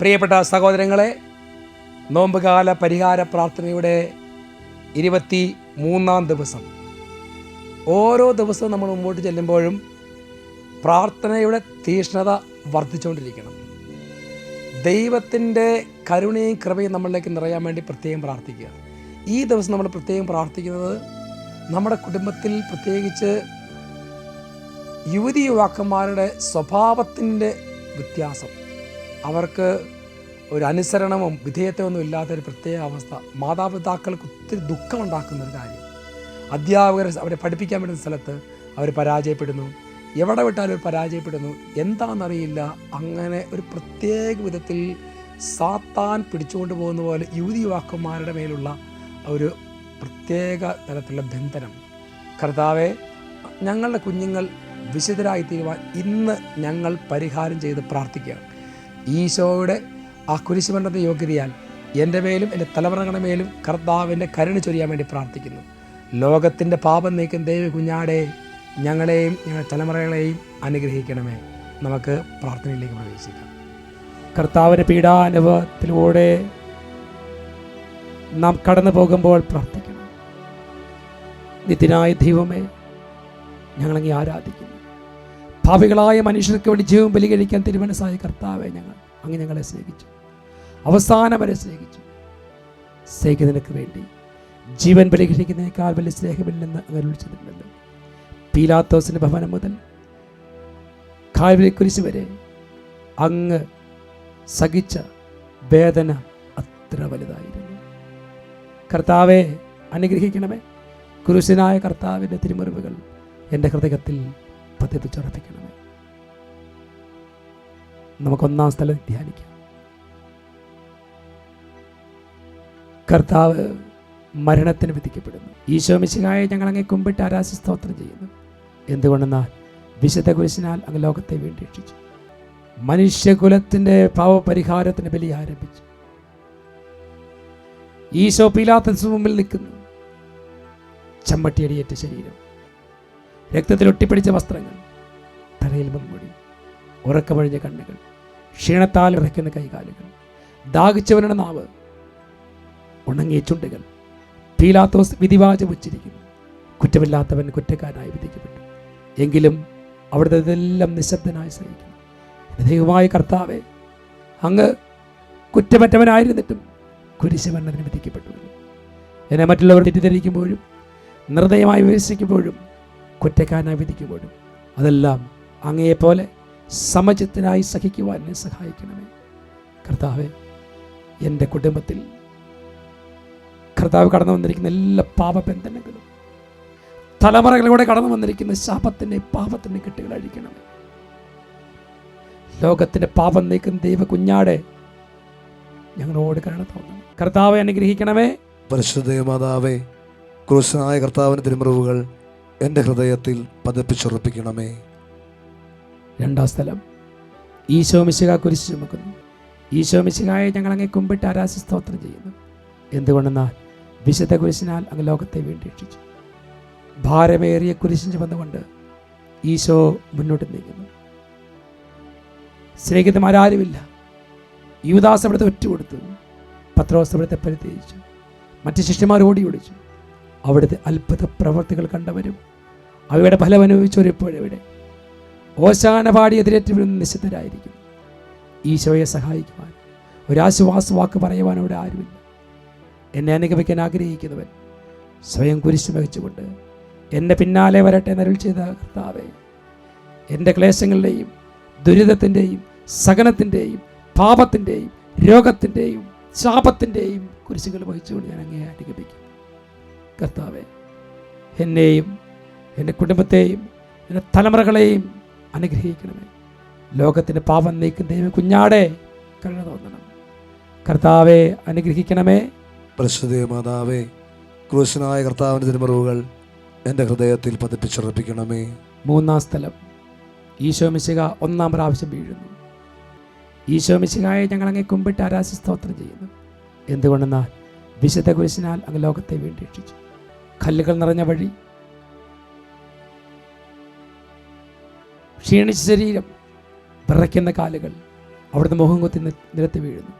പ്രിയപ്പെട്ട സഹോദരങ്ങളെ നോമ്പുകാല പരിഹാര പ്രാർത്ഥനയുടെ ഇരുപത്തി മൂന്നാം ദിവസം. ഓരോ ദിവസവും നമ്മൾ മുമ്പോട്ട് ചെല്ലുമ്പോഴും പ്രാർത്ഥനയുടെ തീഷ്ണത വർദ്ധിച്ചുകൊണ്ടിരിക്കണം. ദൈവത്തിന്റെ കരുണയും കൃപയും നമ്മളിലേക്ക് നിറയാൻ വേണ്ടി പ്രത്യേകം പ്രാർത്ഥിക്കുക. ഈ ദിവസം നമ്മൾ പ്രത്യേകം പ്രാർത്ഥിക്കുന്നത് നമ്മുടെ കുടുംബത്തിൽ പ്രത്യേകിച്ച് യുവതി യുവാക്കന്മാരുടെ സ്വഭാവത്തിന്റെ വ്യത്യാസം. അവർക്ക് ഒരു അനുസരണവും വിധേയത്വമൊന്നും ഇല്ലാത്തൊരു പ്രത്യേക അവസ്ഥ. മാതാപിതാക്കൾക്ക് ഒത്തിരി ദുഃഖമുണ്ടാക്കുന്ന ഒരു കാര്യം. അധ്യാപകർ അവരെ പഠിപ്പിക്കാൻ പറ്റുന്ന സ്ഥലത്ത് അവർ പരാജയപ്പെടുന്നു. എവിടെ വിട്ടാലും പരാജയപ്പെടുന്നു. എന്താണെന്നറിയില്ല. അങ്ങനെ ഒരു പ്രത്യേക വിധത്തിൽ സാത്താൻ പിടിച്ചുകൊണ്ട് പോകുന്ന പോലെ യുവതി യുവാക്കന്മാരുടെ മേലുള്ള ഒരു പ്രത്യേക തരത്തിലുള്ള ബന്ധനം. കർത്താവെ ഞങ്ങളുടെ കുഞ്ഞുങ്ങൾ വിശുദ്ധരായി തീരുവാൻ ഇന്ന് ഞങ്ങൾ പരിഹാരം ചെയ്ത് പ്രാർത്ഥിക്കുകയാണ്. ഈശോയുടെ ആ കുരിശുമരണത്തെ യോഗ്യതയാൽ എന്റെ മേലും എന്റെ തലമുറകളുടെ മേലും കർത്താവിന്റെ കരുണ ചൊരിയാൻ വേണ്ടി പ്രാർത്ഥിക്കുന്നു. ലോകത്തിന്റെ പാപം നീക്കും ദൈവ കുഞ്ഞാടെ ഞങ്ങളെയും ഞങ്ങളുടെ തലമുറകളെയും അനുഗ്രഹിക്കണമേ. നമുക്ക് പ്രാർത്ഥനയിലേക്ക് പ്രവേശിക്കാം. കർത്താവിന്റെ പീഡാനുഭവത്തിലൂടെ നാം കടന്നു പോകുമ്പോൾ പ്രാർത്ഥിക്കണം. നിത്യനായ ദൈവമേ ഞങ്ങളങ്ങി ആരാധിക്കുന്നു. ഭാവികളായ മനുഷ്യർക്ക് വേണ്ടി ജീവൻ ബലികഴിക്കാൻ തിരുമനസ്സായ കർത്താവെ ഞങ്ങൾ. അങ്ങ് ഞങ്ങളെ സ്നേഹിച്ചു. അവസാനം വരെ സ്നേഹിച്ചു. സ്നേഹിക്കുന്നതിനൊക്കെ വേണ്ടി. ജീവൻ പരിഹരിക്കുന്നതിനേക്കാൾ വലിയ സ്നേഹമില്ലെന്ന് അങ്ങനെ വിളിച്ചിട്ടുണ്ടല്ലോ പീലാത്തോസിന്റെ ഭവനം മുതൽ കാൽവിലെക്കുരിശ് വരെ അങ്ങ് സഹിച്ച വേദന അത്ര വലുതായിരുന്നു. കർത്താവെ അനുഗ്രഹിക്കണമേ. കുരിശനായ കർത്താവിന്റെ തിരുമുറിവുകൾ എന്റെ ഹൃദയത്തിൽ പതിപ്പിച്ചുറപ്പിക്കണമേ നമുക്കൊന്നാം സ്ഥലം ധ്യാനിക്കാം. കർത്താവ് മരണത്തിന് വിധിക്കപ്പെടുന്നു. ഈശോ മിശിഹായെ ഞങ്ങൾ അങ്ങേ കുമ്പിട്ട് ആരാശി സ്തോത്രം ചെയ്യുന്നു. എന്തുകൊണ്ടെന്നാൽ വിശുദ്ധ കുരിശിനാൽ അങ്ങ് ലോകത്തെ വീണ്ടെഷിച്ചു മനുഷ്യകുലത്തിന്റെ പാവപരിഹാരത്തിന് ബലി ആരംഭിച്ചു. ഈശോ പീലാത്തസ് മുമ്പിൽ നിൽക്കുന്നു. ചമ്മട്ടിയടിയേറ്റ ശരീരം രക്തത്തിൽ ഒട്ടിപ്പിടിച്ച വസ്ത്രങ്ങൾ തലയിൽ മുൻമുടി ഉറക്കമഴിഞ്ഞ കണ്ണുകൾ ക്ഷീണത്താൽ ഇറക്കുന്ന കൈകാലുകൾ. ദാഹിച്ചവരുടെ നാവ് ഉണങ്ങിയ ചുണ്ടുകൾ. പീലാത്തോസ് വിധിവാചം ഉച്ചരിക്കുന്നു കുറ്റമില്ലാത്തവൻ കുറ്റക്കാരനായി വിധിക്കപ്പെട്ടു. എങ്കിലും അവിടുത്തെ ഇതെല്ലാം നിശബ്ദനായി സഹിക്കുന്നു ദൈവമായ കർത്താവെ അങ്ങ് കുറ്റമറ്റവനായിരുന്നിട്ടും കുരിശുമരണത്തിന് വിധിക്കപ്പെട്ടു എന്നെ മറ്റുള്ളവർ തെറ്റിദ്ധരിക്കുമ്പോഴും നിർദ്ദയമായി വിമർശിക്കുമ്പോഴും കുറ്റക്കാരനായി വിധിക്കുമ്പോഴും അതെല്ലാം അങ്ങയെപ്പോലെ സമചിത്തനായി സഹിക്കുവാൻ എന്നെ സഹായിക്കണമേ. കർത്താവെ എന്റെ കുടുംബത്തിൽ കർത്താവ് കടന്നു വന്നിരിക്കുന്ന എല്ലാ പാപബന്ധനങ്ങളും തലമുറകളിലൂടെ കടന്നു വന്നിരിക്കുന്ന ശാപത്തിന്റെ പാപത്തിന്റെ കെട്ടുകൾ അഴിക്കണമേ. ലോകത്തിന്റെ പാപം നീക്കുന്ന ദൈവ കുഞ്ഞാടെ ഞങ്ങളോട് കരുണ തോന്നണം. കർത്താവെ അനുഗ്രഹിക്കണമേ. പരിശുദ്ധ മാതാവേ ക്രൂശനായ കർത്താവിന്റെ തിരുമുറിവുകൾ എന്റെ ഹൃദയത്തിൽ പതിപ്പിച്ചുറപ്പിക്കണമേ. രണ്ടാം സ്ഥലം. ഈശോ മിശിക കുരിശ് ചുമക്കുന്നു. ഈശോ മിശികായെ ഞങ്ങൾ അങ്ങേ കുമ്പിട്ട് ആരാശി സ്തോത്രം ചെയ്യുന്നു. എന്തുകൊണ്ടെന്നാൽ വിശുദ്ധ കുരിശിനാൽ അങ്ങ് ലോകത്തെ വീണ്ടെഷിച്ചു ഭാരമേറിയ കുരിശിൻ ചുമന്നുകൊണ്ട് ഈശോ മുന്നോട്ട് നീങ്ങുന്നു. സ്നേഹിതന്മാരാരുമില്ല യുവദാസ് അവിടുത്തെ ഒറ്റ കൊടുത്തു. പത്രോസ് അവിടുത്തെ പരിത്യജിച്ചു. മറ്റ് ശിഷ്യന്മാർ ഓടി ഓടിച്ചു. അവിടുത്തെ അത്ഭുത പ്രവർത്തികൾ കണ്ടവരും അവയുടെ ഫലം അനുഭവിച്ചവരും ഇപ്പോഴെവിടെ ഓശാന പാടി എതിരേറ്റവരും നിശ്ചിതരായിരിക്കും ഈശോയെ സഹായിക്കുവാൻ ഒരാശ്വാസ വാക്ക് പറയുവാൻ അവിടെ ആരുമില്ല. എന്നെ അനുഗമിക്കാൻ ആഗ്രഹിക്കുന്നവൻ സ്വയം കുരിശു വഹിച്ചുകൊണ്ട് എന്റെ പിന്നാലെ വരട്ടെ നരുൾ ചെയ്ത കർത്താവെ എന്റെ ക്ലേശങ്ങളുടെയും ദുരിതത്തിന്റെയും സകനത്തിന്റെയും പാപത്തിന്റെയും രോഗത്തിന്റെയും ശാപത്തിന്റെയും കുരിശുകൾ വഹിച്ചുകൊണ്ട് ഞാൻ അങ്ങേ അനുഗമിക്കും. കർത്താവെ എന്നെയും എന്റെ കുടുംബത്തെയും എന്റെ തലമുറകളെയും അനുഗ്രഹിക്കണമേ. ലോകത്തിന്റെ പാപം നീക്കും ദൈവം കുഞ്ഞാടെ കരുണ തോന്നണം. കർത്താവെ അനുഗ്രഹിക്കണമേ. പരിശുദ്ധ മാതാവേ ക്രൂശനായ കർത്താവിന്റെ തിരുമറിവുകൾ എന്റെ ഹൃദയത്തിൽ പതിപ്പിച്ചുറപ്പിക്കണമേ. മൂന്നാം സ്ഥലം. ഈശോ മിശിക ഒന്നാം പ്രാവശ്യം വീഴുന്നു. ഈശോ മിശികായെ ഞങ്ങൾ അങ്ങേ കുമ്പിട്ട് ആരാശി സ്തോത്രം ചെയ്യുന്നു. എന്തുകൊണ്ടെന്നാൽ വിശുദ്ധ കുരിശിനാൽ അങ്ങ് ലോകത്തെ വീണ്ടെഷിച്ചു കല്ലുകൾ നിറഞ്ഞ വഴി ക്ഷീണിച്ച ശരീരം വിറയ്ക്കുന്ന കാലുകൾ അവിടുന്ന് മുഖം കുത്തി നിരത്തി വീഴുന്നു.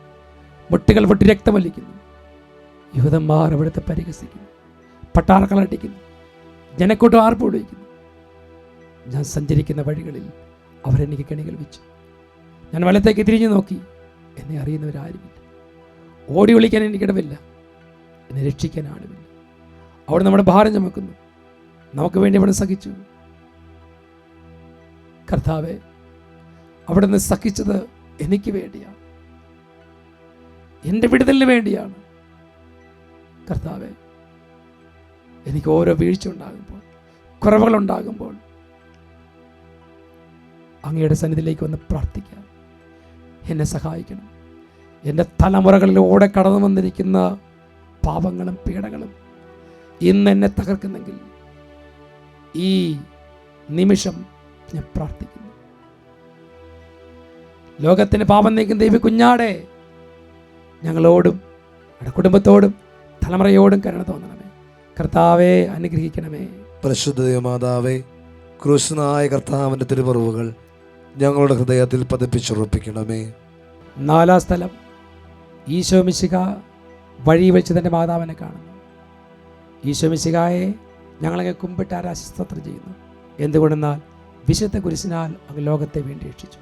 മുട്ടുകൾ പൊട്ടി രക്തമല്ലിക്കുന്നു യൂതന്മാർ അവിടുത്തെ പരിഹസിക്കുന്നു. പട്ടാറക്കളടിക്കുന്നു ജനക്കൂട്ടം ആർപ്പുപിടിക്കുന്നു ഞാൻ സഞ്ചരിക്കുന്ന വഴികളിൽ അവരെനിക്ക് കെണികൾ വെച്ചു. ഞാൻ വലത്തേക്ക് തിരിഞ്ഞു നോക്കി. എന്നെ അറിയുന്നവരാരുമില്ല. ഓടി വിളിക്കാൻ എനിക്കിടവില്ല. എന്നെ രക്ഷിക്കാൻ ആളുമില്ല അവിടെ നമ്മുടെ ഭാരം ചുമക്കുന്നു. നമുക്ക് വേണ്ടി അവിടെ സഹിച്ചു. കർത്താവെ അവിടെ നിന്ന് സഹിച്ചത് എനിക്ക് വേണ്ടിയാണ്. എന്റെ വിടുതലിന് വേണ്ടിയാണ്. കർത്താവെ എനിക്ക് ഓരോ വീഴ്ച ഉണ്ടാകുമ്പോൾ കുറവുകൾ ഉണ്ടാകുമ്പോൾ അങ്ങയുടെ സന്നിധിയിലേക്ക് വന്ന് പ്രാർത്ഥിക്കാം. എന്നെ സഹായിക്കണം. എന്റെ തലമുറകളിലൂടെ കടന്നു വന്നിരിക്കുന്ന പാപങ്ങളും പീഡകളും ഇന്ന് എന്നെ തകർക്കുന്നെങ്കിൽ ഈ നിമിഷം ഞാൻ പ്രാർത്ഥിക്കുന്നു. ലോകത്തിന് പാപം നീക്കുന്ന ദൈവ കുഞ്ഞാടെ. ഞങ്ങളോടും ഞങ്ങളുടെ കുടുംബത്തോടും തലമുറയോടും കരുണ തോന്നണമേ. കർത്താവെ അനുഗ്രഹിക്കണമേ. പരിശുദ്ധ മാതാവേ ക്രൂശനായ കർത്താവിന്റെ തിരുമറിവുകൾ ഞങ്ങളുടെ ഹൃദയത്തിൽ പതിപ്പിച്ചുറപ്പിക്കണമേ. നാലാം സ്ഥലം ഈശോ മിശിക വഴി വെച്ച് തന്റെ മാതാവിനെ കാണുന്നു. ഈശോ മിശികായെ ഞങ്ങളെ കുമ്പിട്ട് ആരാശസ്തോത്രം ചെയ്യുന്നു. എന്തുകൊണ്ടെന്നാൽ വിശുദ്ധ കുരിശിനാൽ അങ്ങ് ലോകത്തെ വേണ്ടി രക്ഷിച്ചു.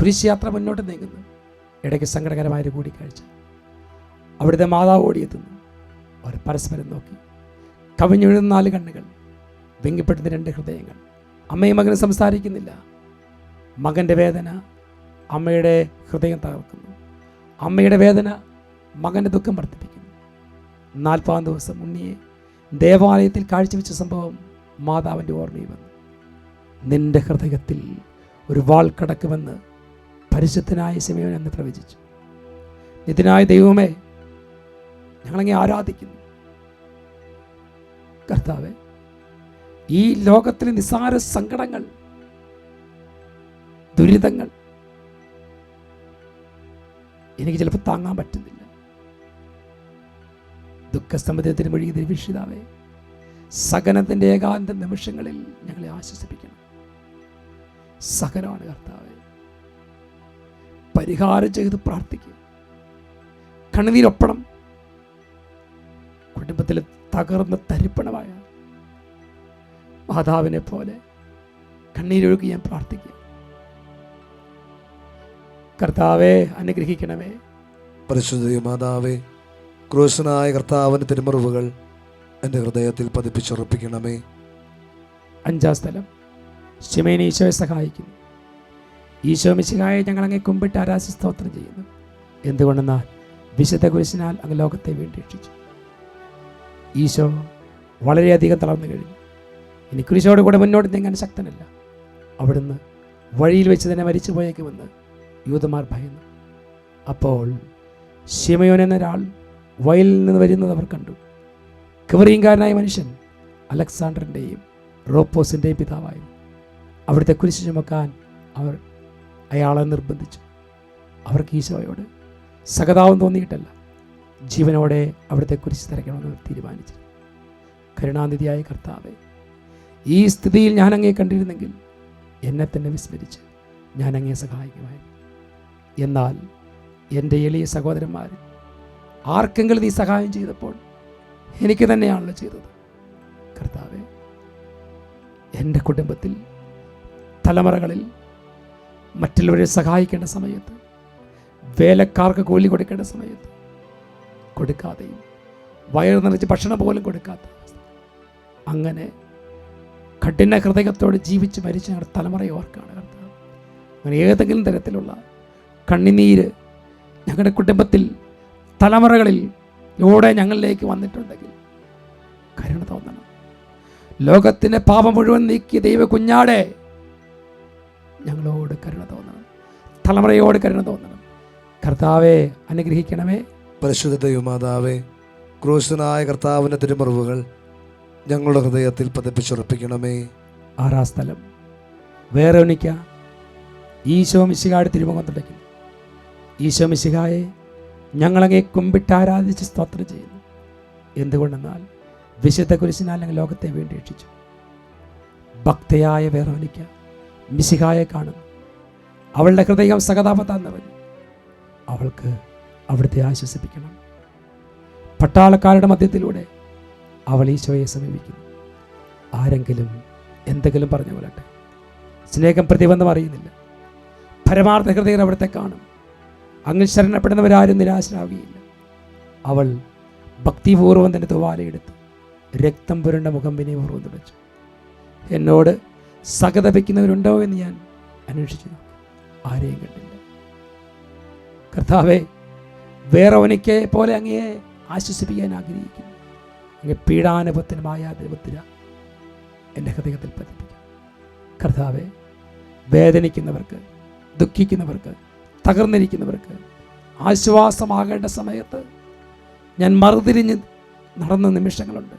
കുരിശ് യാത്ര മുന്നോട്ട് നീങ്ങുന്നു. ഇടയ്ക്ക് സങ്കടകരമായൊരു കൂടിക്കാഴ്ച. അവിടുത്തെ മാതാവ് ഓടിയെത്തുന്നു. അവർ പരസ്പരം നോക്കി. കവിഞ്ഞൊഴുന്ന നാല് കണ്ണുകൾ വെങ്കിപ്പെടുന്ന രണ്ട് ഹൃദയങ്ങൾ. അമ്മയും മകനും സംസാരിക്കുന്നില്ല. മകന്റെ വേദന അമ്മയുടെ ഹൃദയം തകർക്കുന്നു. അമ്മയുടെ വേദന മകന്റെ ദുഃഖം വർദ്ധിപ്പിക്കുന്നു. നാൽപ്പതാം ദിവസം ഉണ്ണിയെ ദേവാലയത്തിൽ കാഴ്ചവെച്ച സംഭവം മാതാവിന്റെ ഓർമ്മയിൽ വന്നു. നിന്റെ ഹൃദയത്തിൽ ഒരു വാൾ കടക്കുമെന്ന് പരിശുദ്ധനായ സമയം എന്ന് പ്രവചിച്ചു. നിത്യനായ ദൈവമേ ഞങ്ങളങ്ങെ ആരാധിക്കുന്നു. കർത്താവെ ഈ ലോകത്തിലെ നിസാര സങ്കടങ്ങൾ ദുരിതങ്ങൾ എനിക്ക് ചിലപ്പോൾ താങ്ങാൻ പറ്റുന്നില്ല. ദുഃഖസമുദ്രത്തിന് മൊഴി ദൈവീക്ഷിതാവേ സകനത്തിന്റെ ഏകാന്ത നിമിഷങ്ങളിൽ ഞങ്ങളെ ആശ്വസിപ്പിക്കണം. സകനമാണ് കർത്താവ്. പരിഹാരം ചെയ്ത് പ്രാർത്ഥിക്കുക കണ്ണുനീരൊപ്പണം. കുടുംബത്തിലെ തകർന്ന തരിപ്പണമായ മാതാവിനെ പോലെ കണ്ണീരൊഴുകി ഞാൻ പ്രാർത്ഥിക്കുക കർത്താവെ അനുഗ്രഹിക്കണമേ. പരിശുദ്ധ മാതാവേ ക്രൂശനായ കർത്താവിന്റെ തിരുമറിവുകൾ എന്റെ ഹൃദയത്തിൽ പതിപ്പിച്ചുറപ്പിക്കണമേ. അഞ്ചാം സ്ഥലം. ശിമേനെ ഈശോയെ സഹായിക്കുന്നു. ഈശോ മിശിഹായെ ഞങ്ങൾ അങ്ങേ കുമ്പിട്ട് ആരാശി സ്തോത്രം ചെയ്യുന്നു. എന്തുകൊണ്ടെന്നാൽ വിശുദ്ധ കുരിശിനാൽ അങ്ങ് ലോകത്തെ വീണ്ടും രക്ഷിച്ചു ഈശോ വളരെയധികം തളർന്നു കഴിഞ്ഞു. ഇനി കുരിശോട് കൂടെ മുന്നോട്ട് നീങ്ങാൻ ശക്തനല്ല. അവിടുന്ന് വഴിയിൽ വെച്ച് തന്നെ മരിച്ചു പോയേക്കുമെന്ന് യൂതന്മാർ ഭയന്നു. അപ്പോൾ ശിമയോൻ എന്നൊരാൾ വയലിൽ നിന്ന് വരുന്നത് അവർ കണ്ടു. കവറിയങ്കാരനായ മനുഷ്യൻ അലക്സാണ്ടറിന്റെയും റോപ്പോസിന്റെയും പിതാവായിരുന്നു. അവിടുത്തെ കുരിശ് ചുമക്കാൻ അവർ അയാളെ നിർബന്ധിച്ചു. അവർക്ക് ഈശോയോട് സഹതാപം തോന്നിയിട്ടല്ല. ജീവനോടെ അവിടുത്തെ കുരിശ് തിരക്കണമെന്ന് തീരുമാനിച്ചു. കരുണാനിധിയായ കർത്താവെ ഈ സ്ഥിതിയിൽ ഞാൻ അങ്ങേ കണ്ടിരുന്നെങ്കിൽ എന്നെ തന്നെ വിസ്മരിച്ച് ഞാൻ അങ്ങേ സഹായിക്കുമായിരുന്നു. എന്നാൽ എന്റെ എളിയ സഹോദരന്മാർ ആർക്കെങ്കിലും നീ സഹായം ചെയ്തപ്പോൾ എനിക്ക് തന്നെയാണല്ലോ ചെയ്തത്. കർത്താവെ എന്റെ കുടുംബത്തിൽ തലമുറകളിൽ മറ്റുള്ളവരെ സഹായിക്കേണ്ട സമയത്ത് വേലക്കാർക്ക് കൂലി കൊടുക്കേണ്ട സമയത്ത് കൊടുക്കാതെയും വയറ് നിറച്ച് ഭക്ഷണം പോലും കൊടുക്കാത്ത അങ്ങനെ കഠിന ഹൃദയത്തോട് ജീവിച്ച് മരിച്ച ഞങ്ങളുടെ തലമുറയെ ഓർക്കാണ് അങ്ങനെ ഏതെങ്കിലും തരത്തിലുള്ള കണ്ണിനീര് ഞങ്ങളുടെ കുടുംബത്തിൽ തലമുറകളിൽ ലൂടെ ഞങ്ങളിലേക്ക് വന്നിട്ടുണ്ടെങ്കിൽ കരുണ തോന്നണം. ലോകത്തിന്റെ പാപം മുഴുവൻ നീക്കിയ ദൈവ കുഞ്ഞാടെ ഞങ്ങളോട് കരുണ തോന്നണം. തലമുറയോട് കരുണ തോന്നണം. കർത്താവെ അനുഗ്രഹിക്കണമേ. പരിശുദ്ധ ദൈവമാതാവേ ക്രൂശനായ കർത്താവിന്റെ തിരുമറിവുകൾ ഞങ്ങളുടെ ഹൃദയത്തിൽ പതിപ്പിച്ചുറപ്പിക്കണമേ. ആറാം സ്ഥലം. വേറെ ഒന്നിക്ക. ഈശോ മിശിഹായുടെ തിരുമുഖം തുടയ്ക്കുന്നു. ഈശോ മിശിഹായെ ഞങ്ങളങ്ങെ കുമ്പിട്ട് ആരാധിച്ച് സ്തോത്രം ചെയ്യുന്നു. എന്തുകൊണ്ടെന്നാൽ വിശുദ്ധ കുരിശിനാൽ ഞങ്ങൾ ലോകത്തെ വേണ്ടി രക്ഷിച്ചു ഭക്തയായ വേറോനിക്ക മിശിഹായെ കാണും അവളുടെ ഹൃദയം സഹതാപത്താൻ നിറഞ്ഞു അവൾക്ക് അവിടുത്തെ ആശ്വസിപ്പിക്കണം. പട്ടാളക്കാരുടെ മധ്യത്തിലൂടെ അവൾ ഈശോയെ സമീപിക്കുന്നു. ആരെങ്കിലും എന്തെങ്കിലും പറഞ്ഞു കൊള്ളട്ടെ. സ്നേഹം പ്രതിബന്ധം അറിയുന്നില്ല. പരമാർത്ഥ ഹൃദയർ അവിടുത്തെ കാണും. അങ്ങ് ശരണപ്പെടുന്നവരാരും നിരാശരാകുകയില്ല അവൾ ഭക്തിപൂർവം തന്നെ തുവാലയെടുത്തു രക്തം പുരണ്ട മുഖം വിനയപൂർവം തുടച്ചു. എന്നോട് സഹതപിക്കുന്നവരുണ്ടോ എന്ന് ഞാൻ അന്വേഷിച്ചു. ആരെയും കണ്ടില്ല. കർത്താവെ വേറെ പോലെ അങ്ങയെ ആശ്വസിപ്പിക്കാൻ ആഗ്രഹിക്കുന്നു. അങ്ങ് പീഡാനുഭവത്തിനുമായ ദൈവത്തിന എന്റെ ഹൃദയത്തിൽ പതിപ്പിക്കും. കർത്താവെ വേദനിക്കുന്നവർക്ക് ദുഃഖിക്കുന്നവർക്ക് തകർന്നിരിക്കുന്നവർക്ക് ആശ്വാസമാകേണ്ട സമയത്ത് ഞാൻ മറുതിരിഞ്ഞ് നടന്ന നിമിഷങ്ങളുണ്ട്.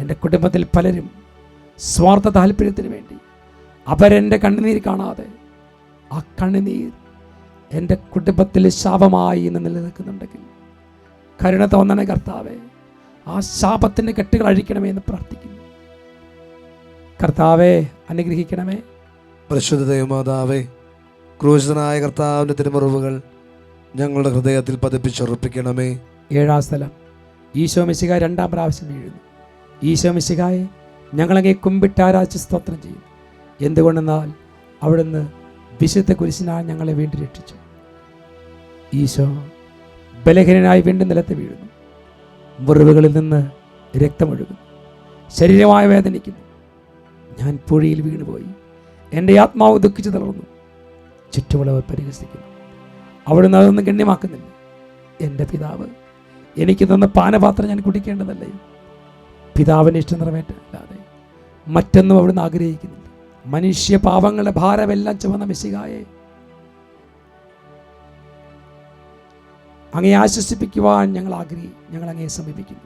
എന്റെ കുടുംബത്തിൽ പലരും സ്വാർത്ഥ താല്പര്യത്തിന് വേണ്ടി. അവരെന്റെ കണ്ണുനീർ കാണാതെ ആ കണ്ണുനീർ എന്റെ കുടുംബത്തിൽ ശാപമായി ഇന്ന് നിലനിൽക്കുന്നുണ്ടെങ്കിൽ കരുണ തോന്നണ കർത്താവെ ആ ശാപത്തിന്റെ കെട്ടുകൾ അഴിക്കണമേ എന്ന് പ്രാർത്ഥിക്കുന്നു. കർത്താവെ അനുഗ്രഹിക്കണമേ. പരിശുദ്ധ ദൈവമാതാവേ ക്രൂശനായ കർത്താവിന്റെ തിരുമറിവുകൾ ഞങ്ങളുടെ ഹൃദയത്തിൽ പതിപ്പിച്ചുറപ്പിക്കണമേ. ഏഴാം സ്ഥലം. ഈശോ മിശിക രണ്ടാം പ്രാവശ്യം വീഴുന്നു. ഈശോ മിശികായെ ഞങ്ങളങ്ങെ കുമ്പിട്ടാരാച്ച് സ്തോത്രം ചെയ്യും. എന്തുകൊണ്ടെന്നാൽ അവിടുന്ന് വിശുദ്ധ കുരിശിനാൽ ഞങ്ങളെ വീണ്ടും രക്ഷിച്ചു. ഈശോ ബലഹീനനായി വീണ്ടും നിലത്ത് വീഴുന്നു. മുറിവുകളിൽ നിന്ന് രക്തമൊഴുകുന്നു. ശരീരമായ വേദനിക്കുന്നു. ഞാൻ പുഴയിൽ വീണുപോയി. എന്റെ ആത്മാവ് ദുഃഖിച്ചു തളർന്നു. ചുറ്റുമുള്ളവർ പരിഹസിക്കുന്നു. അവിടുന്ന് അതൊന്നും ഗണ്യമാക്കുന്നില്ല. എന്റെ പിതാവ് എനിക്ക് തന്ന പാനപാത്രം ഞാൻ കുടിക്കേണ്ടതല്ലേ? പിതാവിന്റെ ഇഷ്ടം നിറവേറ്റല്ലാതെ മറ്റൊന്നും അവിടുന്ന് ആഗ്രഹിക്കുന്നില്ല. മനുഷ്യ പാപങ്ങളുടെ ഭാരമെല്ലാം ചുമന്ന മെസ്സികായെ അങ്ങയെ ആശ്വസിപ്പിക്കുവാൻ ഞങ്ങൾ ആഗ്രഹി ഞങ്ങൾ അങ്ങയെ സമീപിക്കുന്നു.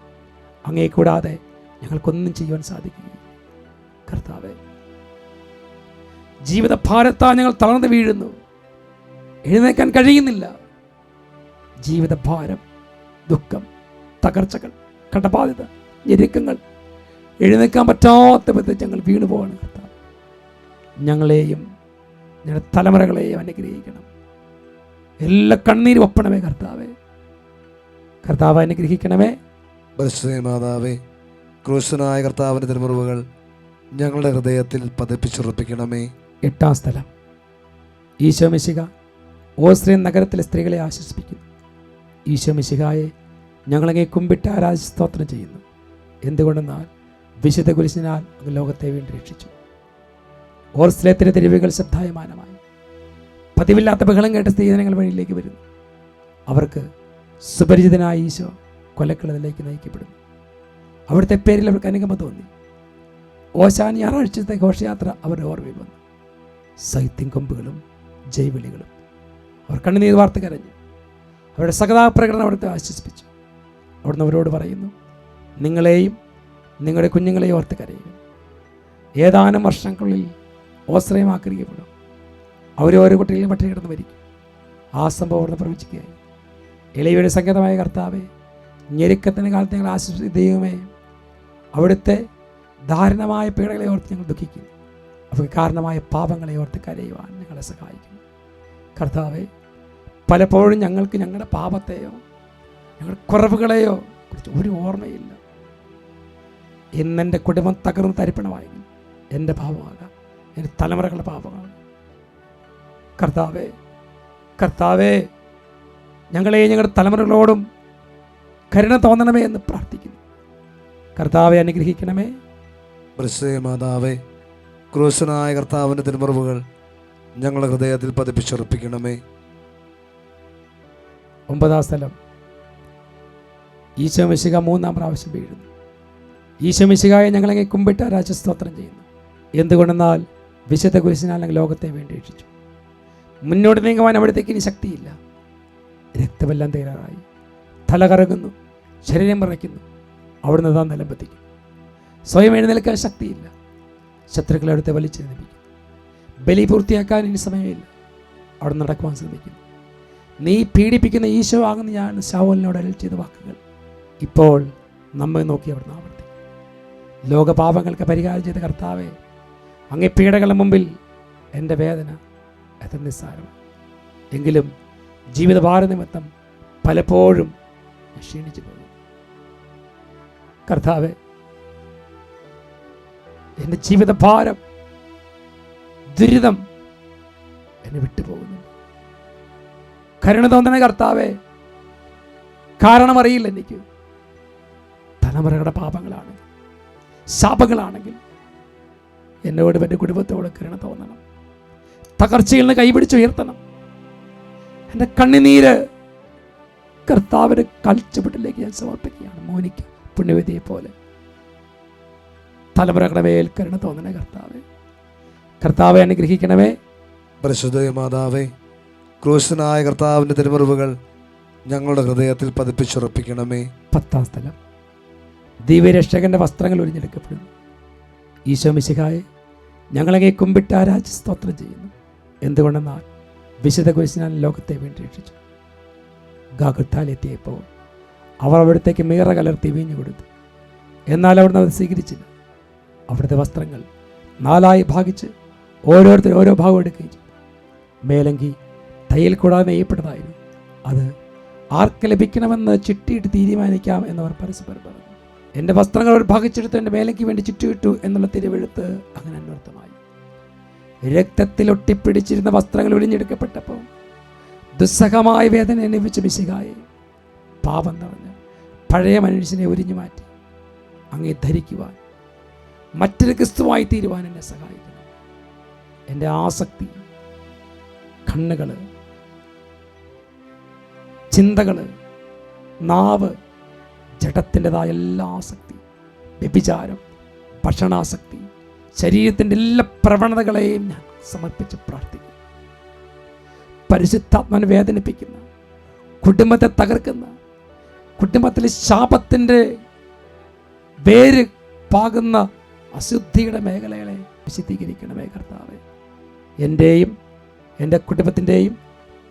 അങ്ങയെ കൂടാതെ ഞങ്ങൾക്കൊന്നും ചെയ്യുവാൻ സാധിക്കുകയില്ല കർത്താവെ ജീവിത ഭാരത്താൽ ഞങ്ങൾ തളർന്നു വീഴുന്നു. എഴുന്നേക്കാൻ കഴിയുന്നില്ല. ജീവിത ഭാരം ദുഃഖം തകർച്ചകൾ കടബാധ്യത ഞെരുക്കങ്ങൾ എഴുന്നേക്കാൻ പറ്റാത്ത വിധത്തിൽ ഞങ്ങൾ വീണു പോകണം കർത്താവ്. ഞങ്ങളെയും ഞങ്ങളുടെ തലമുറകളെയും അനുഗ്രഹിക്കണം. എല്ലാ കണ്ണീരും ഒപ്പണമേ കർത്താവേ. കർത്താവ് അനുഗ്രഹിക്കണമേ. മാതാവേ ക്രൂശനായ കർത്താവിന്റെ തിരുമുറിവുകൾ ഞങ്ങളുടെ ഹൃദയത്തിൽ പതിപ്പിച്ചുറപ്പിക്കണമേ. എട്ടാം സ്ഥലം. ഈശോമിശിക ഓസ്ട്രിയൻ നഗരത്തിലെ സ്ത്രീകളെ ആശ്വസിപ്പിക്കുന്നു. ഈശോ ഞങ്ങളങ്ങനെ ഞങ്ങളങ്ങെ കുമ്പിട്ട് ആരാധ സ്തോത്രം ചെയ്യുന്നു. എന്തുകൊണ്ടെന്നാൽ വിശുദ്ധ കുരിശിനാൽ അങ്ങ് ലോകത്തെ വീണ്ടും രക്ഷിച്ചു. ഓർസ്ലേത്തിന്റെ തെരുവുകൾ ശബ്ദായമാനമായി. പതിവില്ലാത്ത ബഹളം കേട്ട സ്ത്രീജനങ്ങൾ വഴിയിലേക്ക് വരുന്നു. അവർക്ക് സുപരിചിതനായ ഈശോ കൊലക്കളത്തിലേക്ക് നയിക്കപ്പെടുന്നു. അവിടുത്തെ പേരിൽ അവർക്ക് അനുഗമ തോന്നി. ഓശാൻ ഞായറാഴ്ചത്തെ ഘോഷയാത്ര അവരുടെ ഓർമ്മയിൽ വന്നു. സൈത്യം കൊമ്പുകളും ജൈവിളികളും. അവർ കണ്ണുനീർ വാർത്ത കരഞ്ഞു. അവരുടെ സകതാപ്രകടനം അവിടുത്തെ ആശ്വസിപ്പിച്ചു. അവിടുന്ന് അവരോട് പറയുന്നു നിങ്ങളെയും നിങ്ങളുടെ കുഞ്ഞുങ്ങളെ ഓർത്ത് കരയുക. ഏതാനും വർഷങ്ങളിൽ ഓശ്രയമാക്കരിക്കപ്പെടും അവരോരോ കുട്ടികളും പട്ടിണി കിടന്ന് മരിക്കും ആ സംഭവം അവിടെ പ്രവചിക്കുകയായി. ഇളയുടെ സംഗീതമായ കർത്താവെ ഞെരുക്കത്തിന് കാലത്ത് ഞങ്ങൾ ആശ്വസി ദൈവമേ അവിടുത്തെ ദാരുണമായ പീഡകളെ ഓർത്ത് ഞങ്ങൾ ദുഃഖിക്കുന്നു. അവർക്ക് കാരണമായ പാപങ്ങളെ ഓർത്ത് കരയുവാൻ ഞങ്ങളെ സഹായിക്കുന്നു. കർത്താവെ പലപ്പോഴും ഞങ്ങൾക്ക് ഞങ്ങളുടെ പാപത്തെയോ ഞങ്ങളുടെ കുറവുകളെയോ കുറിച്ച് ഒരു ഓർമ്മയില്ല. ഇന്നെന്റെ കുടുംബം തകർന്ന് തരിപ്പണമായി എന്റെ പാപമാകാം എന്റെ തലമുറകളുടെ പാപമാണ്. കർത്താവേ കർത്താവേ ഞങ്ങളെ ഞങ്ങളുടെ തലമുറകളോടും കരുണ തോന്നണമേ എന്ന് പ്രാർത്ഥിക്കുന്നു. കർത്താവെ അനുഗ്രഹിക്കണമേ. ബ്രസേ മാതാവേ ക്രൂശനായ കർത്താവിന്റെ തിരുമറവുകൾ ഞങ്ങളുടെ ഹൃദയത്തിൽ പതിപ്പിച്ചുറപ്പിക്കണമേ. ഒമ്പതാം സ്ഥലം. ഈശോ മിശിക മൂന്നാം പ്രാവശ്യം വീഴുന്നു. ഈശോ മിശികായെ കുമ്പിട്ട രാജസ്തോത്രം ചെയ്യുന്നു. എന്തുകൊണ്ടെന്നാൽ വിശുദ്ധ കുരിശിനാൽ ഞങ്ങൾ ലോകത്തെ വേണ്ടി രക്ഷിച്ചു. മുന്നോട്ട് നീങ്ങുവാൻ അവിടത്തേക്ക് ഇനി ശക്തിയില്ല. രക്തമെല്ലാം തയ്യാറായി തല കറങ്ങുന്നു. ശരീരം വിറയ്ക്കുന്നു. അവിടുന്ന് താൻ നിലമ്പത്തിക്കും സ്വയം എഴുന്നേൽക്കാൻ ശക്തിയില്ല. ശത്രുക്കളെ അടുത്ത് വലിച്ചെഴുന്നേൽപ്പിക്കും ബലി പൂർത്തിയാക്കാൻ ഇനി സമയമില്ല. അവിടെ നടക്കുവാൻ ശ്രമിക്കുന്നു നീ പീഡിപ്പിക്കുന്ന ഈശോ ആകുന്ന ഞാൻ ശാവലിനോട് അരൽ ചെയ്ത വാക്കുകൾ ഇപ്പോൾ നമ്മെ നോക്കി അവിടുന്ന് ആവർത്തിക്കും ലോകപാപങ്ങൾക്ക് പരിഹാരം ചെയ്ത കർത്താവേ അങ്ങേ പീഡകളുടെ മുമ്പിൽ എന്റെ വേദന എത്ര നിസ്സാരം എങ്കിലും ജീവിതഭാര നിമിത്തം പലപ്പോഴും ക്ഷീണിച്ചു പോകും കർത്താവെ എന്റെ ജീവിതഭാരം ദുരിതം എന്നെ വിട്ടുപോകുന്നു. കരുണ തോന്നണ കർത്താവെ കാരണമറിയില്ല എനിക്ക്. തലമുറകളുടെ പാപങ്ങളാണെങ്കിൽ ശാപങ്ങളാണെങ്കിൽ എന്നോടും എന്റെ കുടുംബത്തോട് കരുണ തോന്നണം. തകർച്ചയിൽ നിന്ന് കൈപിടിച്ചുയർത്തണം എന്റെ കണ്ണിനീര് കർത്താവിന് കൽച്ചുപിട്ടിലേക്ക് ഞാൻ സമർപ്പിക്കുകയാണ്. മോനിക്ക പുണ്യവതിയെ പോലെ. തലമുറകളുടെ മേൽ കരുണ തോന്നണേ കർത്താവെ. കർത്താവെ അനുഗ്രഹിക്കണമേ. പരിശുദ്ധ മാതാവേ ക്രൂശനായ കർത്താവിന്റെ തിരുമുറിവുകൾ ഞങ്ങളുടെ ഹൃദയത്തിൽ പതിപ്പിച്ചുറപ്പിക്കണമേ. പത്താം സ്ഥലം. ദിവ്യരക്ഷകന്റെ വസ്ത്രങ്ങൾ ഒരിഞ്ഞെടുക്കപ്പെടുന്നു ഈശോ മിശിഹായെ ഞങ്ങളങ്ങേ കുമ്പിട്ട് ആരാജ് സ്തോത്രം ചെയ്യുന്നു. എന്തുകൊണ്ടെന്നാൽ വിശുദ്ധ കുരിശിനാൽ ലോകത്തെ വേണ്ടി രക്ഷിച്ചു. ഗാഗുത്താലെത്തിയപ്പോൾ അവർ അവിടത്തേക്ക് മീറ കലർത്തി വീഞ്ഞു കൊടുത്തു. എന്നാൽ അവിടുന്ന് അത് സ്വീകരിച്ചില്ല. അവിടുത്തെ വസ്ത്രങ്ങൾ നാലായി ഭാഗിച്ച് ഓരോരുത്തർ ഓരോ ഭാഗം എടുക്കുകയും ചെയ്തു. മേലങ്കി തയ്യൽ കൂടാതെ നെയ്യപ്പെട്ടതായിരുന്നു. അത് ആർക്ക് ലഭിക്കണമെന്ന് ചിട്ടിയിട്ട് തീരുമാനിക്കാം എന്നവർ പരസ്പരം പറഞ്ഞു. എന്റെ വസ്ത്രങ്ങൾ അവർ ഭാഗിച്ചെടുത്ത് എന്റെ മേലയ്ക്ക് വേണ്ടി ചുറ്റുവിട്ടു എന്നുള്ള തിരുവെഴുത്ത് അങ്ങനെ അന്വർത്ഥമായി. രക്തത്തിൽ ഒട്ടിപ്പിടിച്ചിരുന്ന വസ്ത്രങ്ങൾ ഒഴിഞ്ഞെടുക്കപ്പെട്ടപ്പോൾ ദുസ്സഹമായ വേദന അനുഭവിച്ച മിശികായി പാപം നിറഞ്ഞ് പഴയ മനുഷ്യനെ ഒരിഞ്ഞു മാറ്റി. അങ്ങേ ധരിക്കുവാൻ മറ്റൊരു ക്രിസ്തുവായി തീരുവാൻ എന്നെ സഹായിക്കണം. എന്റെ ആസക്തി കണ്ണുകൾ ചിന്തകൾ നാവ് ജഡത്തിന്റെതായ എല്ലാ ആസക്തി വ്യഭിചാരം ഭക്ഷണാസക്തി ശരീരത്തിന്റെ എല്ലാ പ്രവണതകളെയും ഞാൻ സമർപ്പിച്ച് പ്രാർത്ഥിക്കുന്നു. പരിശുദ്ധാത്മാവിനെ വേദനിപ്പിക്കുന്ന കുടുംബത്തെ തകർക്കുന്ന കുടുംബത്തിലെ ശാപത്തിന്റെ വേര് പാകുന്ന അശുദ്ധിയുടെ മേഖലകളെ വിശദീകരിക്കണമേ കർത്താവ്. എന്റെയും എന്റെ കുടുംബത്തിന്റെയും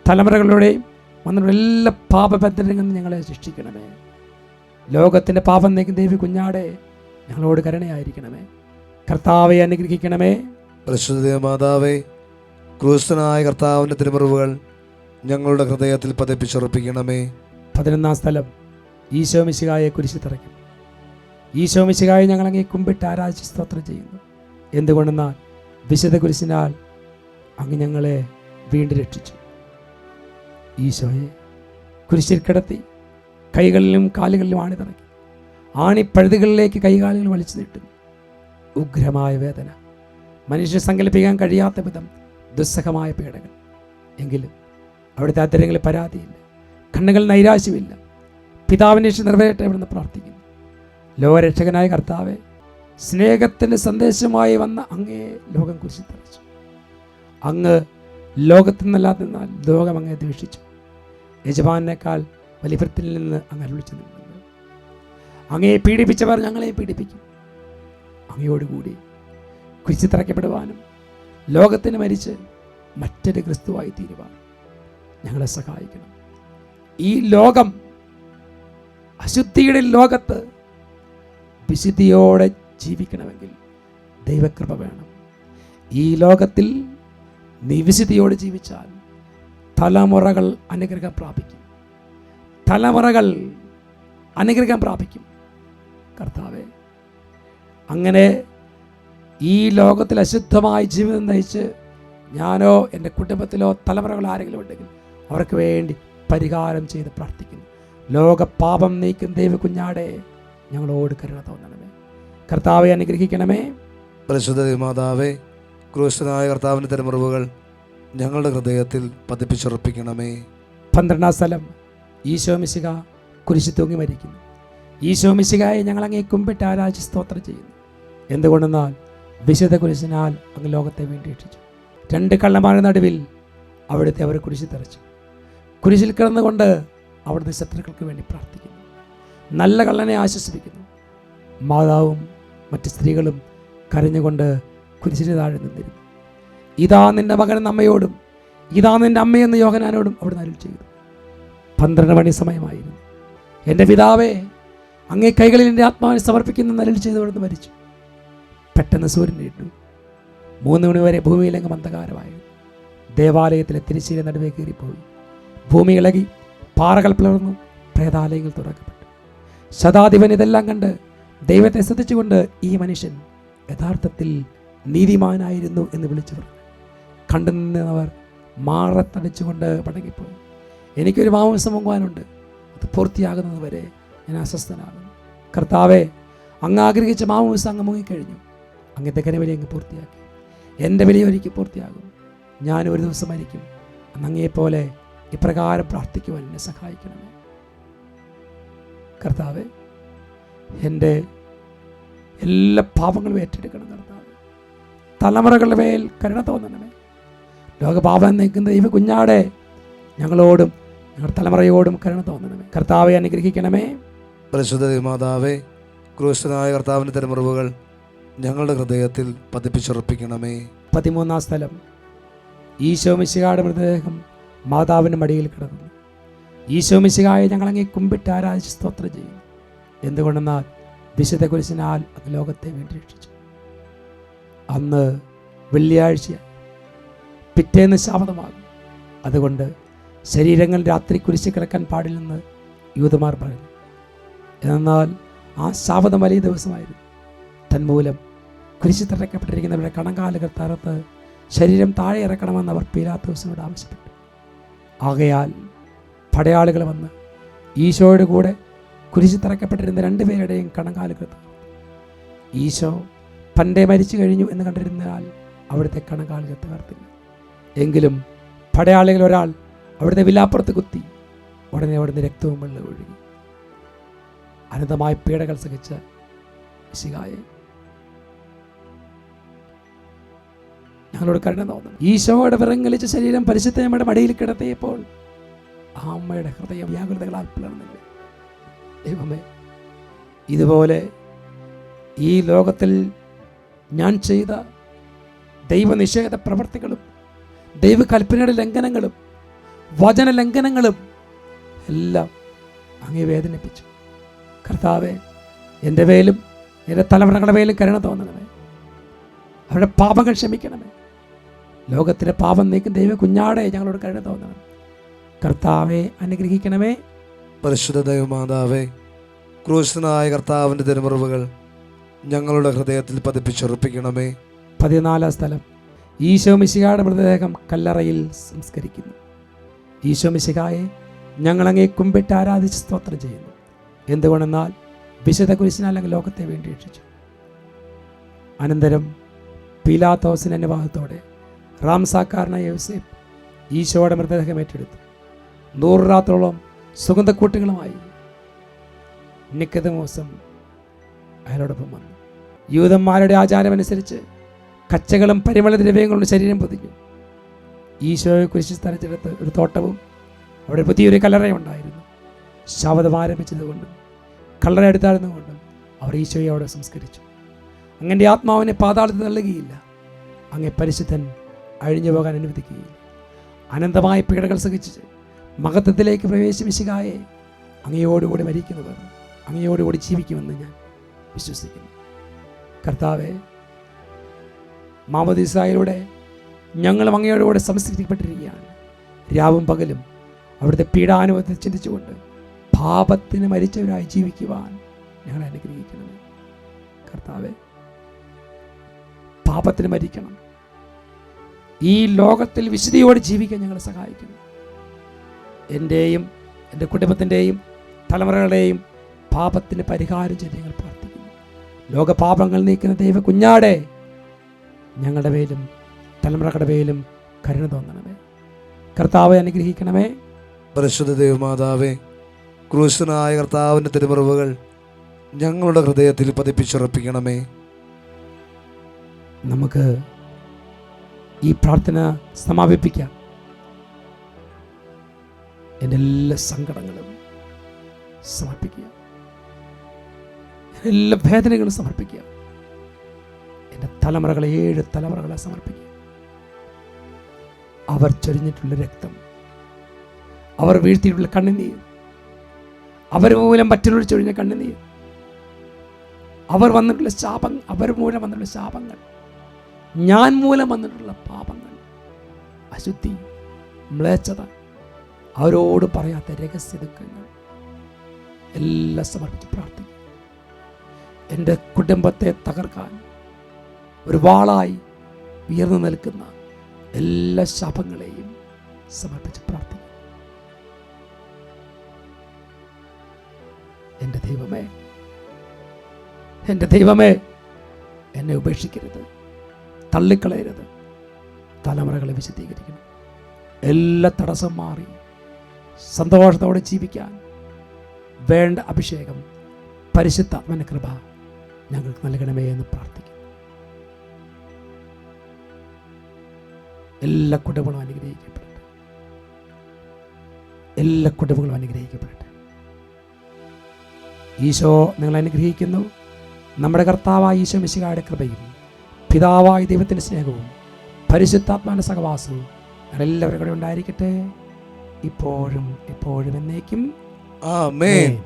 തലമുറകളുടെയും വന്നുള്ള എല്ലാ പാപബന്ധനങ്ങളിൽ നിന്ന് ഞങ്ങളെ ശിക്ഷിക്കണമേ ലോകത്തിന്റെ പാപം നീക്കും ദേവി കുഞ്ഞാടെ ഞങ്ങളോട് കരുണയായിരിക്കണമേ. കർത്താവെ അനുഗ്രഹിക്കണമേ. പരിശുദ്ധ മാതാവേ ക്രൂശനായ കർത്താവിന്റെ തിരുമുറിവുകൾ ഞങ്ങളുടെ ഹൃദയത്തിൽ പതിപ്പിച്ചുറപ്പിക്കണമേ. പതിനൊന്നാം സ്ഥലം ഈശോ മിശികായെ കുരിശി തറയ്ക്കും. ഈശോ മിശികായെ ഞങ്ങളങ്ങി കുമ്പിട്ട് ആരാധിച്ച് സ്തോത്രം ചെയ്യുന്നു. എന്തുകൊണ്ടെന്നാൽ വിശുദ്ധ കുരിശിനാൽ അങ്ങ് ഞങ്ങളെ വീണ്ടും രക്ഷിച്ചു. ഈശോയെ കുരിശിൽ കിടത്തി കൈകളിലും കാലുകളിലും ആണി തറക്കി ആണിപ്പഴുതുകളിലേക്ക് കൈകാലുകൾ വലിച്ചു നീട്ടുന്നു. ഉഗ്രമായ വേദന. മനുഷ്യ സങ്കല്പിക്കാൻ കഴിയാത്ത വിധം ദുസ്സഹമായ പീഡകൾ എങ്കിലും അവിടുത്തെ അത്തരങ്ങളിൽ പരാതിയില്ല. കണ്ണുകൾ നൈരാശ്യമില്ല. പിതാവിനെ നിറവേറ്റ ഇവിടുന്ന് പ്രാർത്ഥിക്കുന്നു. ലോകരക്ഷകനായ കർത്താവെ സ്നേഹത്തിന്റെ സന്ദേശമായി വന്ന അങ്ങേ ലോകം കുറിച്ച് തറച്ചു അങ്ങ് ലോകത്തിൽ നിന്നല്ലാതെ ലോകം അങ്ങേ ദ്വേഷിച്ചു യജമാനേക്കാൾ വലിപ്പത്തിൽ നിന്ന് അങ്ങ് അരുളിച്ചു നിൽക്കുന്നത് അങ്ങയെ പീഡിപ്പിച്ചവർ ഞങ്ങളെ പീഡിപ്പിക്കും. അങ്ങയോടുകൂടി കുരിശിൽ തറയ്ക്കപ്പെടുവാനും ലോകത്തിന് മരിച്ച് മറ്റൊരു ക്രിസ്തുവായി തീരുവാൻ ഞങ്ങളെ സഹായിക്കണം. ഈ ലോകം അശുദ്ധിയുടെ ലോകത്ത് വിശുദ്ധിയോടെ ജീവിക്കണമെങ്കിൽ ദൈവകൃപ വേണം. ഈ ലോകത്തിൽ നീ വിശുദ്ധിയോടെ ജീവിച്ചാൽ തലമുറകൾ അനുഗ്രഹം പ്രാപിക്കും. തലമുറകൾ അനുഗ്രഹം പ്രാപിക്കും. കർത്താവെ അങ്ങനെ ഈ ലോകത്തിൽ അശുദ്ധമായി ജീവിതം നയിച്ച് ഞാനോ എന്റെ കുടുംബത്തിലോ തലമുറകൾ ആരെങ്കിലും ഉണ്ടെങ്കിൽ അവർക്ക് വേണ്ടി പരിഹാരം ചെയ്ത് പ്രാർത്ഥിക്കുന്നു. ലോക പാപം നീക്കും ദൈവ കുഞ്ഞാടെ ഞങ്ങളോട് കരുണ തോന്നണമേ. കർത്താവെ അനുഗ്രഹിക്കണമേ. പരിശുദ്ധ മാതാവേ ക്രൂശനായ കർത്താവിന്റെ തിരുമുറിവുകൾ ഞങ്ങളുടെ ഹൃദയത്തിൽ പതിപ്പിച്ചുറപ്പിക്കണമേ. പന്ത്രണ്ടാം സ്ഥലം ഈശോ മിശിക കുരിശി തൂങ്ങി മരിക്കുന്നു. ഈശോ മിശികായെ ഞങ്ങൾ അങ്ങേ കുമ്പിട്ട് ആരാഴ്ച സ്തോത്രം ചെയ്യുന്നു. എന്തുകൊണ്ടെന്നാൽ വിശുദ്ധ കുരിശിനാൽ അങ്ങ് ലോകത്തെ വേണ്ടി രക്ഷിച്ചു. രണ്ട് കള്ളമാരുടെ നടുവിൽ അവിടുത്തെ അവർ കുരിശി തെറിച്ചു. കുരിശിൽ കിടന്നുകൊണ്ട് അവിടുത്തെ ശത്രുക്കൾക്ക് വേണ്ടി പ്രാർത്ഥിക്കുന്നു. നല്ല കള്ളനെ ആശ്വസിപ്പിക്കുന്നു. മാതാവും മറ്റ് സ്ത്രീകളും കരഞ്ഞുകൊണ്ട് കുരിശിന് താഴെ നിന്നിരുന്നു. ഇതാ നിന്റെ മകൻ അമ്മയോടും ഇതാ നിന്റെ അമ്മയെന്ന് യോഹനാനോടും അവിടുന്ന് അരുൾ ചെയ്തു. പന്ത്രണ്ട് മണി സമയമായിരുന്നു. എന്റെ പിതാവേ അങ്ങേ കൈകളിൽ എന്റെ ആത്മാവിനെ സമർപ്പിക്കുന്ന നിലയിൽ ചെയ്തവിടുന്ന് മരിച്ചു. പെട്ടെന്ന് സൂര്യൻ ഇട്ടു മൂന്ന് മണി വരെ അങ്ങ് മന്ദകാരമായി ദേവാലയത്തിലെ തിരിശ്ശീല നടുവേ കയറിപ്പോയി. ഭൂമി ഇളകി പാറകൾ പിളർന്നു പ്രേതാലയങ്ങൾ തുറക്കപ്പെട്ടു. ശതാധിപൻ ഇതെല്ലാം കണ്ട് ദൈവത്തെ ശ്രദ്ധിച്ചുകൊണ്ട് ഈ മനുഷ്യൻ യഥാർത്ഥത്തിൽ നീതിമാനായിരുന്നു എന്ന് വിളിച്ചു പറഞ്ഞു. കണ്ടു നിന്നവർ മാറത്തടിച്ചുകൊണ്ട് മടങ്ങിപ്പോയി എനിക്കൊരു മാംസം പൊങ്ങുവാനുണ്ട് അത് പൂർത്തിയാകുന്നത് വരെ ഞാൻ അസ്വസ്ഥനാണ് കർത്താവെ അങ്ങ് ആഗ്രഹിച്ച മാംസം അങ്ങ് മുങ്ങിക്കഴിഞ്ഞു. അങ്ങത്തെ കനവലി അങ്ങ് പൂർത്തിയാക്കി. എന്റെ വലിയ ഒരിക്കൽ പൂർത്തിയാകും ഞാൻ ഒരു ദിവസം മരിക്കും. അങ്ങയെപ്പോലെ ഇപ്രകാരം പ്രാർത്ഥിക്കുവാൻ എന്നെ സഹായിക്കണമേ. കർത്താവെ എന്റെ എല്ലാ പാപങ്ങളും ഏറ്റെടുക്കണം കർത്താവ്. തലമുറകളുടെ മേൽ കരുണ തോന്നണമേ. ലോകപാപം നീക്കുന്ന ദൈവ കുഞ്ഞാടെ ഞങ്ങളോടും തലമുറയോടും കരുണ തോന്നണമേ. കർത്താവെ അനുഗ്രഹിക്കണമേ. പരിശുദ്ധ മാതാവേ ക്രൂശനായ കർത്താവിന്റെ തിരുമുറിവുകൾ ഞങ്ങളുടെ ഹൃദയത്തിൽ പതിപ്പിച്ചുറപ്പിക്കണമേ. പതിമൂന്നാം സ്ഥലം. ഈശോ മിശികയുടെ മൃതദേഹം മാതാവിന്റെ മടിയിൽ കിടന്നു ഈശോ മിശികായെ ഞങ്ങളങ്ങി കുമ്പിട്ട് ആരാധിച്ച് സ്തോത്രം ചെയ്യുന്നു. എന്തുകൊണ്ടെന്നാൽ വിശുദ്ധ കുരിശിനാൽ അത് ലോകത്തെ വേണ്ടി രക്ഷിച്ചു. അന്ന് വെള്ളിയാഴ്ച പിറ്റേന്ന് ശാപതമാകും. അതുകൊണ്ട് ശരീരങ്ങൾ രാത്രി കുരിശ് കിടക്കാൻ പാടില്ലെന്ന് യൂതമാർ പറഞ്ഞു എന്നാൽ ആ ശാപതം വലിയ ദിവസമായിരുന്നു. തന്മൂലം കുരിശ് തറയ്ക്കപ്പെട്ടിരിക്കുന്നവരുടെ കണങ്കാലുകൾ തറത്ത് ശരീരം താഴെ ഇറക്കണമെന്ന് അവർ പീലാത്തോസിനോട് ആവശ്യപ്പെട്ടു. ആകയാൽ പടയാളികൾ വന്ന് ഈശോയുടെ കൂടെ കുരിശ് തറക്കപ്പെട്ടിരുന്ന രണ്ടുപേരുടെയും കണങ്കാലുകൾ ഈശോ പണ്ടേ മരിച്ചു കഴിഞ്ഞു എന്ന് കണ്ടിരുന്നാൽ അവിടുത്തെ കണങ്കാലുകൾ തകർത്തില്ല എങ്കിലും പടയാളികൾ ഒരാൾ അവിടുത്തെ വില്ലാപ്പുറത്ത് കുത്തി. ഉടനെ അവിടുന്ന് രക്തവും വെള്ളം ഒഴുകി. അനന്തമായ പീഡകൾ സഹിച്ച ശികായെ ഞങ്ങളോട് കരുണ തോന്നുന്നു ഈശോയുടെ വിറങ്ങലിച്ച ശരീരം പരിശുദ്ധമ്മയുടെ മടിയിൽ കിടത്തിയപ്പോൾ ആ അമ്മയുടെ ഹൃദയം വ്യാകുലതകളാൽ പിളർന്നില്ല ദൈവമേ ഇതുപോലെ ഈ ലോകത്തിൽ ഞാൻ ചെയ്ത ദൈവനിഷേധ പ്രവർത്തികളും ദൈവകൽപ്പനയുടെ ലംഘനങ്ങളും വചന ലംഘനങ്ങളും എല്ലാം അങ്ങേ വേദനിപ്പിച്ചു. കർത്താവെ എന്റെ വേലും എന്റെ തലമുറകളുടെ വേലും കരുണ തോന്നണമേ. അവരുടെ പാപങ്ങൾ ക്ഷമിക്കണമേ. ലോകത്തിലെ പാപം നീക്കും ദൈവ കുഞ്ഞാടെ ഞങ്ങളോട് കരുണ തോന്നണം. കർത്താവെ അനുഗ്രഹിക്കണമേ. പരിശുദ്ധ ദൈവമാതാവേ ക്രൂശനായ കർത്താവിന്റെ തിരുമുറിവുകൾ ഞങ്ങളുടെ ഹൃദയത്തിൽ പതിപ്പിച്ചുറപ്പിക്കണമേ. പതിനാലാം സ്ഥലം ഈശോ മിശിഹായുടെ മൃതദേഹം കല്ലറയിൽ സംസ്കരിക്കുന്നു. ഈശോ മിശിഹായെ ഞങ്ങളങ്ങേ കുമ്പിട്ട് ആരാധിച്ച് സ്തോത്രം ചെയ്യുന്നു. എന്തുകൊണ്ടെന്നാൽ വിശുദ്ധ കുരിശിനല്ലെങ്കിൽ ലോകത്തെ വേണ്ടി രക്ഷിച്ചു. അനന്തരം പീലാത്തോസിന്റെ അനുവാദത്തോടെ റാംസാക്കാരനായ യോസേഫ് ഈശോയുടെ മൃതദേഹം ഏറ്റെടുത്തു. നൂറ് രാത്രോളം സുഗന്ധക്കൂട്ടുകളുമായി നിക്കതമോസം അയാളോടൊപ്പം വന്നു. യൂതന്മാരുടെ ആചാരമനുസരിച്ച് കച്ചകളും പരിമള ദ്രവ്യങ്ങളുടെ ശരീരം പൊതിഞ്ഞു. ഈശോയെ കുരിശ് സ്ഥലത്തെടുത്ത് ഒരു തോട്ടവും അവിടെ പുതിയൊരു കല്ലറയുണ്ടായിരുന്നു ശവതം ആരംഭിച്ചതുകൊണ്ടും കല്ലറ എടുത്തായിരുന്നുകൊണ്ടും അവർ ഈശോയെ അവിടെ സംസ്കരിച്ചു. അങ്ങനെ ആത്മാവിനെ പാതാളത്തിൽ നൽകുകയില്ല അങ്ങേ പരിശുദ്ധൻ അഴിഞ്ഞു പോകാൻ അനുവദിക്കുകയില്ല. അനന്തമായ പീഡകൾ സഹിച്ച് മഹത്വത്തിലേക്ക് പ്രവേശിപ്പിച്ചുകായേ അങ്ങയോടുകൂടി മരിക്കുന്നവർ അങ്ങയോടുകൂടി ജീവിക്കുമെന്ന് ഞാൻ വിശ്വസിക്കുന്നു. കർത്താവെ മാമദിസായിലൂടെ ഞങ്ങളും അങ്ങയോടുകൂടെ സംസ്കരിക്കപ്പെട്ടിരിക്കുകയാണ് രാവും പകലും അവിടുത്തെ പീഡാനുഭവത്തിൽ ചിന്തിച്ചുകൊണ്ട് പാപത്തിന് മരിച്ചവരായി ജീവിക്കുവാൻ ഞങ്ങൾ അനുഗ്രഹിക്കണമേ കർത്താവെ പാപത്തിന് മരിക്കണം. ഈ ലോകത്തിൽ വിശുദ്ധിയോടെ ജീവിക്കാൻ ഞങ്ങളെ സഹായിക്കണം. എന്റെയും എന്റെ കുടുംബത്തിന്റെയും തലമുറകളുടെയും പാപത്തിന് പരിഹാരം ചെയ്ത് ഞങ്ങൾ പ്രാർത്ഥിക്കുന്നു. ലോകപാപങ്ങൾ നീക്കുന്ന ദൈവ കുഞ്ഞാടെ ഞങ്ങളുടെ മേലും തലമുറകളുടെ മേലും കരുണ തോന്നണമേ. കർത്താവെ അനുഗ്രഹിക്കണമേ. പരിശുദ്ധ ദൈവമാതാവേ ക്രൂശനായ കർത്താവിന്റെ തിരുമറിവുകൾ ഞങ്ങളുടെ ഹൃദയത്തിൽ പതിപ്പിച്ചുറപ്പിക്കണമേ. നമുക്ക് ഈ പ്രാർത്ഥന സമാപിപ്പിക്കാം. എന്റെ എല്ലാ സങ്കടങ്ങളും സമർപ്പിക്കുക. എല്ലാ വേദനകളും സമർപ്പിക്കുക. എന്റെ തലമുറകളെ ഏഴ് തലമുറകളെ സമർപ്പിക്കുക. അവർ ചൊരിഞ്ഞിട്ടുള്ള രക്തം. അവർ വീഴ്ത്തിയിട്ടുള്ള കണ്ണുനീർ. അവർ മൂലം മറ്റുള്ളവർ ചൊരിഞ്ഞ കണ്ണുനീർ. അവർ വന്നിട്ടുള്ള ശാപം അവർ മൂലം വന്നിട്ടുള്ള ശാപങ്ങൾ. ഞാൻ മൂലം വന്നിട്ടുള്ള പാപങ്ങൾ. അശുദ്ധി മ്ലേച്ഛത അവരോട് പറയാത്ത രഹസ്യ ദുഃഖങ്ങൾ. എല്ലാം സമർപ്പിച്ച് പ്രാർത്ഥിക്കും. എന്റെ കുടുംബത്തെ തകർക്കാൻ ഒരു വാളായി ഉയർന്നു നിൽക്കുന്ന എല്ലാ ശാപങ്ങളെയും സമർപ്പിച്ച് പ്രാർത്ഥിക്കും എന്റെ ദൈവമേ എന്റെ ദൈവമേ എന്നെ ഉപേക്ഷിക്കരുത് തള്ളിക്കളയരുത് തലമുറകളെ വിശദീകരിക്കണം എല്ലാ തടസ്സം മാറി സന്തോഷത്തോടെ ജീവിക്കാൻ വേണ്ട അഭിഷേകം പരിശുദ്ധാത്മന കൃപ ഞങ്ങൾക്ക് നൽകണമേ എന്ന് പ്രാർത്ഥിക്കും എല്ലാ കുടുംബങ്ങളും അനുഗ്രഹിക്കപ്പെടട്ടെ. എല്ലാ കുടുംബങ്ങളും അനുഗ്രഹിക്കപ്പെടട്ടെ. ഈശോ നിങ്ങൾ അനുഗ്രഹിക്കുന്നു. നമ്മുടെ കർത്താവായ ഈശോ മിശികായുടെ കൃപയും പിതാവായ ദൈവത്തിന്റെ സ്നേഹവും പരിശുദ്ധാത്മാന്റെ സഹവാസവും എല്ലാവരും കൂടെ ഉണ്ടായിരിക്കട്ടെ. ഇപ്പോഴും എപ്പോഴും എന്നേക്കും. ആ ആമേൻ.